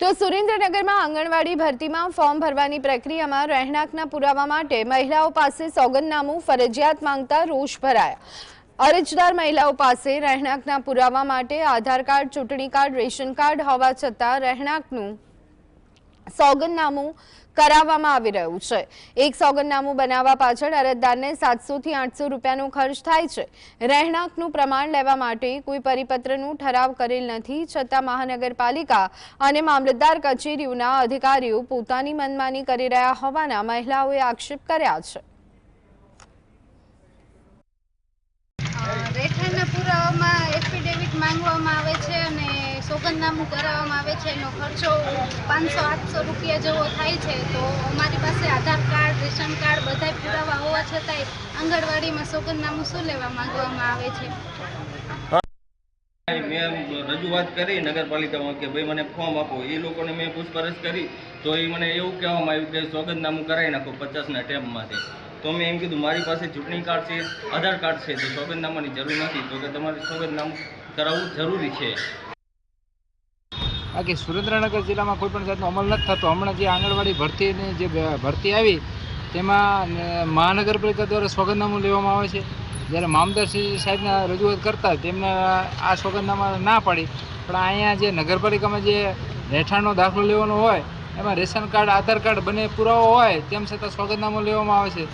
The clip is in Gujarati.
તો સુરેન્દ્રનગરમાં આંગણવાડી ભરતીમાં ફોર્મ ભરવાની પ્રક્રિયામાં રહેણાંકના પુરાવા માટે મહિલાઓ પાસે સોગંદનામું ફરજિયાત માંગતા રોષ ભરાયા. અરજદાર મહિલાઓ પાસે રહેણાંકના પુરાવા માટે આધાર કાર્ડ, ચૂંટણી કાર્ડ, રેશન કાર્ડ હોવા છતાં રહેણાંકનું સોગંદનામું કરાવવામાં આવી રહ્યું છે. એક સોગંદનામું બનાવવા પાછળ અરજદારને સાતસો થી આઠસો રૂપિયાનો ખર્ચ થાય છે. રહેણાંકનું પ્રમાણ લેવા માટે કોઈ પરિપત્રનું ઠરાવ કરેલ નથી, છતાં મહાનગરપાલિકા અને મામલતદાર કચેરીઓના અધિકારીઓ પોતાની મનમાની કરી રહ્યા હોવાના મહિલાઓએ આક્ષેપ કર્યા છે રહેઠાણના પુરાવામાં એફિડેવિટ માંગવામાં આવે છે અને સોગંદનામું કરાવવામાં આવે છે, એનો ખર્ચો પાંચસો, આઠસો રૂપિયા જેવો થાય છે, તો અમારી પાસે આધાર કાર્ડ, રેશન કાર્ડ બધાય પુરાવા હોવા છતાંય આંગણવાડીમાં સોગંદનામું શું લેવા માંગવામાં આવે છે? મેં રજૂઆત કરી નગરપાલિકામાં કે ભાઈ મને ફોર્મ આપો. એ લોકોને મેં પૂછપરછ કરી, તો એ મને એવું કહેવામાં આવ્યું કે સોગંદનામું કરાવી નાખો પચાસના ટેબમાંથી. તો મેં એમ કીધું, મારી પાસે ચૂંટણી કાર્ડ છે, આધાર કાર્ડ છે, તો સોગંદનામાની જરૂર નથી. તો કે તમારે સોગંદનામું કરાવવું જરૂરી છે. બાકી સુરેન્દ્રનગર જિલ્લામાં કોઈ પણ જાતનો અમલ નથી થતો. હમણાં જે આંગણવાડી ભરતીની જે ભરતી આવી, તેમાં મહાનગરપાલિકા દ્વારા સોગંદનામું લેવામાં આવે છે. જ્યારે મામદારશ્રી સાહેબના રજૂઆત કરતા તેમને આ સોગંદનામા ના પાડી. પણ અહીંયા જે નગરપાલિકામાં જે રહેઠાણનો દાખલો લેવાનો હોય, એમાં રેશન કાર્ડ, આધાર કાર્ડ બંને પુરાવો હોય, તેમ છતાં સોગંદનામું લેવામાં આવે છે.